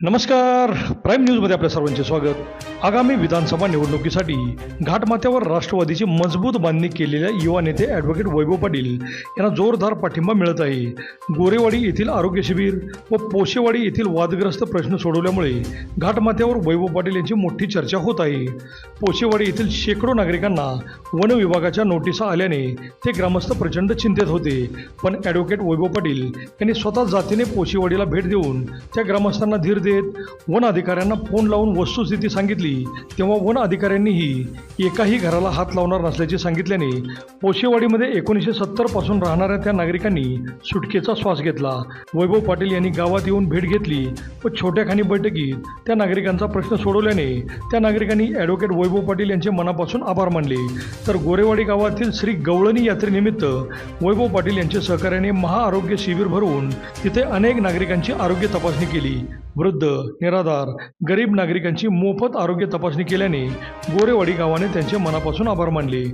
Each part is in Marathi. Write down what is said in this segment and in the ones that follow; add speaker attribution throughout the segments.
Speaker 1: नमस्कार. प्राईम न्यूजमध्ये आपल्या सर्वांचे स्वागत. आगामी विधानसभा निवडणुकीसाठी घाटमाथ्यावर राष्ट्रवादीची मजबूत बांधणी केलेल्या युवा नेते ॲडव्होकेट वैभव पाटील यांना जोरदार पाठिंबा मिळत आहे. गोरेवाडी येथील आरोग्य शिबिर व पोशेवाडी येथील वादग्रस्त प्रश्न सोडवल्यामुळे घाटमाथ्यावर वैभव पाटील यांची मोठी चर्चा होत आहे. पोशेवाडी येथील शेकडो नागरिकांना वन विभागाच्या नोटिसा आल्याने ते ग्रामस्थ प्रचंड चिंतेत होते. पण ॲडव्होकेट वैभव पाटील यांनी स्वतः जातीने पोशेवाडीला भेट देऊन त्या ग्रामस्थांना धीर देत वन अधिकाऱ्यांना फोन लावून वस्तुस्थिती सांगितली. तेव्हा वन अधिकाऱ्यांनीही एकाही घराला हात लावणार नसल्याचे सांगितल्याने पोशेवाडीमध्ये एकोणीसशे सत्तरपासून राहणाऱ्या त्या नागरिकांनी सुटकेचा श्वास घेतला. वैभव पाटील यांनी गावात येऊन भेट घेतली व छोट्याखानी बैठकीत त्या नागरिकांचा प्रश्न सोडवल्याने त्या नागरिकांनी ॲडव्होकेट वैभव पाटील यांचे मनापासून आभार मानले. तर गोरेवाडी गावातील श्री गवळणी यात्रेनिमित्त वैभव पाटील यांच्या सहकार्याने महाआरोग्य शिबिर भरवून तिथे अनेक नागरिकांची आरोग्य तपासणी केली. वृद्ध निराधार गरीब नागरिकांची मोफत आरोग्य तपासणी केल्याने गोरेवाडी गावाने त्यांचे मनापासून आभार मानले.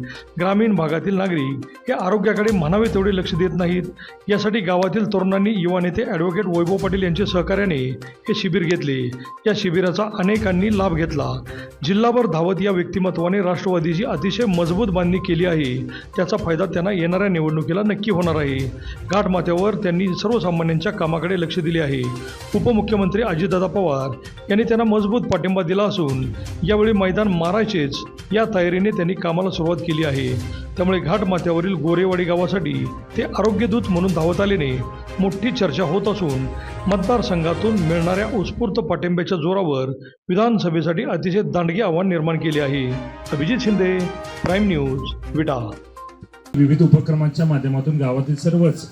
Speaker 1: ग्रामीण भागातील नागरिक हे आरोग्याकडे म्हणावे तेवढे लक्ष देत नाहीत. यासाठी गावातील तरुणांनी युवा नेते ॲडव्होकेट वैभव पाटील यांच्या सहकार्याने हे शिबिर घेतले. या शिबिराचा अनेकांनी लाभ घेतला. जिल्हाभर धावत या व्यक्तिमत्वाने राष्ट्रवादीची अतिशय मजबूत बांधणी केली आहे. त्याचा फायदा त्यांना येणाऱ्या निवडणुकीला नक्की होणार आहे. घाटमाथ्यावर त्यांनी सर्वसामान्यांच्या कामाकडे लक्ष दिले आहे. उपमुख्यमंत्री अजित अजितदादा पवार यांनी त्यांना मजबूत पाठिंबा दिला असून यावेळी मैदान मारायचेच या तयारीने त्यांनी कामाला सुरुवात केली आहे. त्यामुळे घाटमाथ्यावरील गोरेवाडी गावासाठी ते आरोग्यदूत म्हणून धावत आल्याने मोठी चर्चा होत असून मतदारसंघातून मिळणाऱ्या उत्स्फूर्त पाठिंब्याच्या जोरावर विधानसभेसाठी अतिशय दांडगे आव्हान निर्माण केले आहे. Abhijit Shinde Prime News Vita.
Speaker 2: विविध उपक्रमांच्या माध्यमातून गावातील सर्वच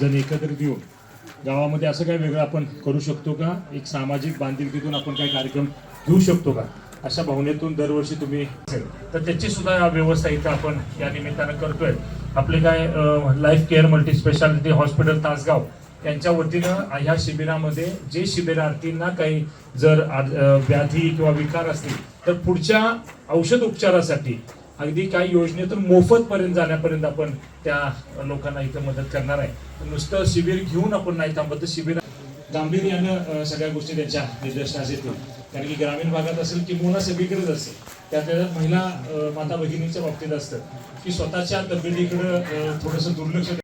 Speaker 2: जण एकत्रित येऊन गावामध्ये असं काय वेगळं आपण करू शकतो का? एक सामाजिक बांधिलकीतून आपण काही कार्यक्रम घेऊ शकतो का? अशा भावनेतून दरवर्षी तुम्ही तर त्याची सुद्धा व्यवस्था इथं आपण या निमित्तानं करतोय. आपले काय Life Care Multi Speciality Hospital Tasgaon त्यांच्या वतीनं ह्या शिबिरामध्ये जे शिबिरार्थींना काही जर व्याधी किंवा विकार असतील तर पुढच्या औषध उपचारासाठी अगदी काही योजनेतून मोफत पर्यंत जाण्यापर्यंत आपण त्या लोकांना इथं मदत करणार आहे. नुसतं शिबिर घेऊन आपण नाही थांबत शिबिर गांभीर्यानं सगळ्या गोष्टी त्याच्या निदर्शनास येतील. कारण की ग्रामीण भागात असेल किंवा सगळीकडेच असेल त्यात त्या महिला माता भगिनीच्या बाबतीत असतं. की स्वतःच्या तब्येतीकडं थोडंसं दुर्लक्ष